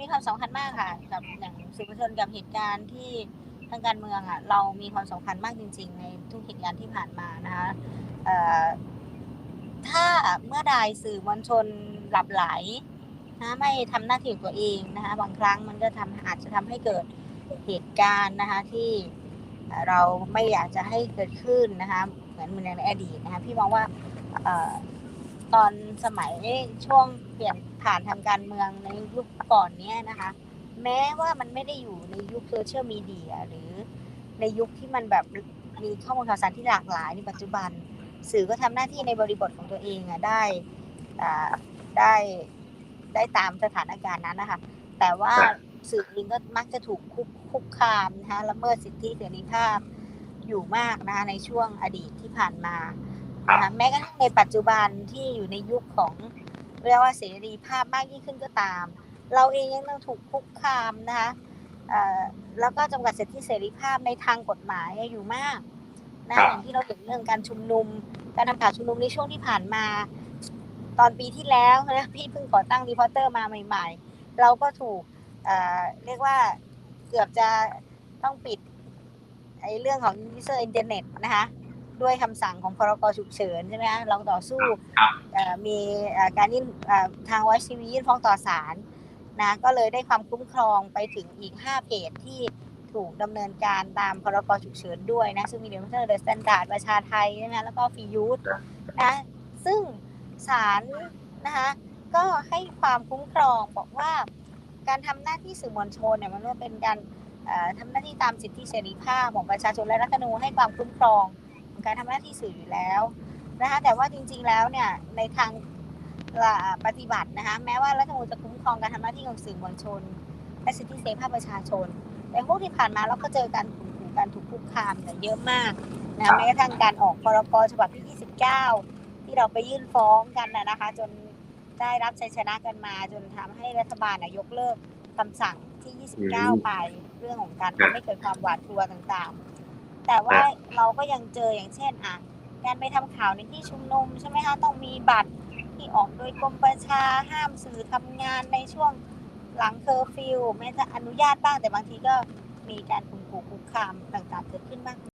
มีความสำคัญมากค่ะกับอย่างสื่อมวลชนกับเหตุการณ์ที่ทางการเมืองอะเรามีความสำคัญมากจริง ๆ ในทุกเหตุการณ์ที่ผ่านมานะคะถ้าเมื่อใดสื่อมวลชนหลับไหลนะไม่ทำหน้าที่ตัวเองนะคะบางครั้งมันก็ทำอาจจะทำให้เกิดเหตุการณ์นะคะที่เราไม่อยากจะให้เกิดขึ้นนะคะเหมือนเหมือนในอดีตนะคะพี่มองว่า ตอนสมัยช่วงเปลี่ยนผ่านทางการเมืองในยุคก่อนเนี้ยนะคะ แม้ว่ามันไม่ได้อยู่ในยุคโซเชียลมีเดียหรือในยุคที่มันแบบมีข้อมูลข่าวสารที่หลากหลายในปัจจุบัน สื่อก็ทำหน้าที่ในบริบทของตัวเองอะได้ได้ได้ตามสถานการณ์นั้นนะคะ แต่ว่าสื่อเองก็มักจะถูกคุกคุกคามนะคะละเมิดสิทธิเสรีภาพอยู่มากนะคะในช่วงอดีตที่ผ่านมา นะคะแม้กระทั่งในปัจจุบันที่อยู่ในยุคของเรียกว่าเสรีภาพมากยิ่งขึ้นก็ตาม เราเองยังต้องถูกคุกคามนะคะเอ่อแล้วก็จำกัดสิทธิเสรีภาพในทางกฎหมายอยู่มากนะอย่างที่เราเห็นเรื่องการชุมนุม การทำข่าวชุมนุมในช่วงที่ผ่านมา ตอนปีที่แล้วนะพี่เพิ่งก่อตั้งรีพอร์เตอร์มาใหม่ ๆ เราก็ถูกเอ่อเรียกว่าเกือบจะต้องปิดไอ้เรื่องของยูเซอร์อินเทอร์เน็ตนะคะ ด้วยคำสั่งของพรกฉุกเฉินใช่ไหมคะเราต่อสู้ครับเอ่อมีเอ่อการยื่นเอ่อทางวัชทีวียื่นฟ้องต่อศาลนะก็เลยได้ความคุ้มครองไปถึงอีก 5 เพจที่ถูกดำเนินการตามพรกฉุกเฉินด้วยนะ ซึ่งมีเดลเตอร์เดอะสแตนดาร์ดประชาไทยใช่ไหมแล้วก็ฟียูธนะซึ่งศาลนะคะก็ให้ความคุ้มครองบอกว่า การทำหน้าที่สื่อมวลชนเนี่ยมันว่าเป็นการเอ่อทำหน้าที่ตามสิทธิเสรีภาพของประชาชนและรัฐธรรมนูญให้ความคุ้มครองของ การทำหน้าที่สื่ออยู่แล้วนะคะแต่ว่าจริง ๆแล้วเนี่ยในทางอ่าปฏิบัตินะคะแม้ว่ารัฐธรรมนูญจะคุ้มครองการทำหน้าที่ของสื่อมวลชน และสิทธิเสรีภาพประชาชน แต่พวกที่ผ่านมาเราก็เจอการข่มขู่การถูกคุกคามเนี่ยเยอะมากนะแม้กระทั่งการออกพรกฉบับที่ 29 ที่เราไปยื่นฟ้องกันนะนะคะ จนได้รับชัยชนะกันมา จนทำให้รัฐบาลน่ะยกเลิกคำสั่งที่ 29 ไปเรื่องของการทำให้เกิดความหวาดกลัวต่างๆ แต่ว่าเราก็ยังเจออย่างเช่นอะการไปทำข่าวในที่ชุมนุมใช่ไหมคะต้องมีบัตรที่ออกโดยกรมประชาห้ามสื่อทำงานในช่วงหลังเคอร์ฟิวแม้จะอนุญาตบ้างแต่บางทีก็มีการข่มขู่คุกคามต่างๆเกิดขึ้นบ้าง